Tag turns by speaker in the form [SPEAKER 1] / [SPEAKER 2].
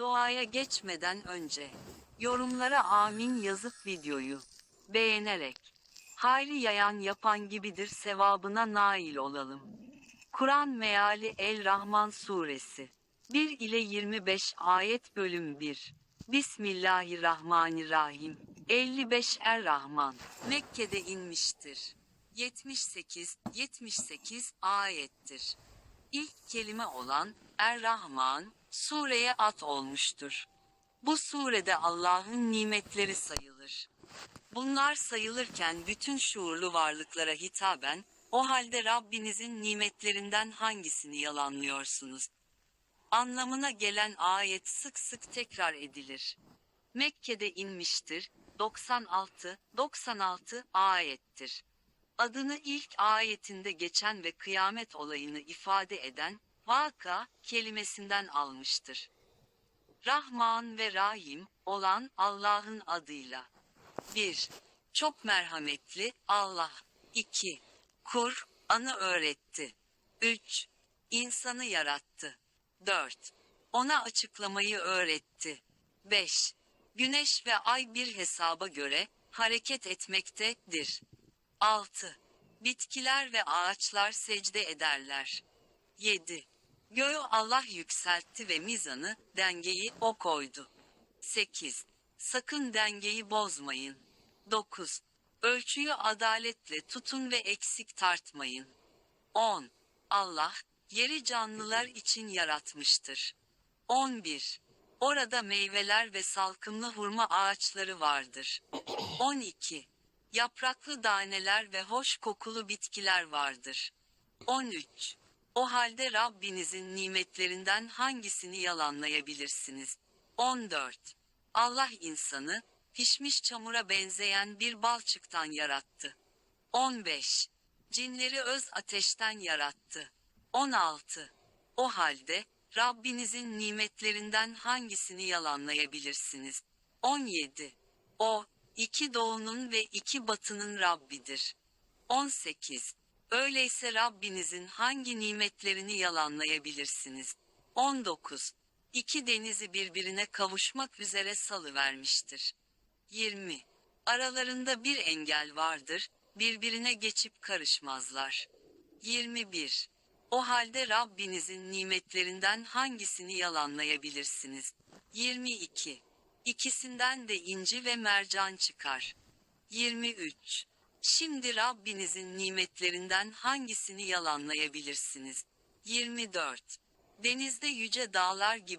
[SPEAKER 1] Doğaya geçmeden önce yorumlara amin yazıp videoyu beğenerek hayri yayan yapan gibidir sevabına nail olalım. Kur'an meali El Rahman suresi 1 ile 25 ayet bölüm 1 Bismillahirrahmanirrahim 55 Er Rahman Mekke'de inmiştir. 78 78 ayettir. İlk kelime olan Er-Rahman sureye at olmuştur. Bu surede Allah'ın nimetleri sayılır. Bunlar sayılırken bütün şuurlu varlıklara hitaben, o halde Rabbinizin nimetlerinden hangisini yalanlıyorsunuz? Anlamına gelen ayet sık sık tekrar edilir. Mekke'de inmiştir, 96, 96 ayettir. Adını ilk ayetinde geçen ve kıyamet olayını ifade eden, vaka kelimesinden almıştır. Rahman ve Rahim olan Allah'ın adıyla. 1. Çok merhametli Allah. 2. Kur, anı öğretti. 3. İnsanı yarattı. 4. Ona açıklamayı öğretti. 5. Güneş ve ay bir hesaba göre hareket etmektedir. 6. Bitkiler ve ağaçlar secde ederler. 7. Göğü Allah yükseltti ve mizanı, dengeyi o koydu. 8. Sakın dengeyi bozmayın. 9. Ölçüyü adaletle tutun ve eksik tartmayın. 10. Allah, yeri canlılar için yaratmıştır. 11. Orada meyveler ve salkımlı hurma ağaçları vardır. 12. Yapraklı daneler ve hoş kokulu bitkiler vardır. 13. O halde Rabbinizin nimetlerinden hangisini yalanlayabilirsiniz? 14. Allah insanı, pişmiş çamura benzeyen bir balçıktan yarattı. 15. Cinleri öz ateşten yarattı. 16. O halde, Rabbinizin nimetlerinden hangisini yalanlayabilirsiniz? 17. O, iki doğunun ve iki batının Rabbidir. 18. Öyleyse Rabbinizin hangi nimetlerini yalanlayabilirsiniz? 19. İki denizi birbirine kavuşmak üzere salıvermiştir. 20. Aralarında bir engel vardır, birbirine geçip karışmazlar. 21. O halde Rabbinizin nimetlerinden hangisini yalanlayabilirsiniz? 22. İkisinden de inci ve mercan çıkar. 23. Şimdi Rabbinizin nimetlerinden hangisini yalanlayabilirsiniz? 24. Denizde yüce dağlar gibi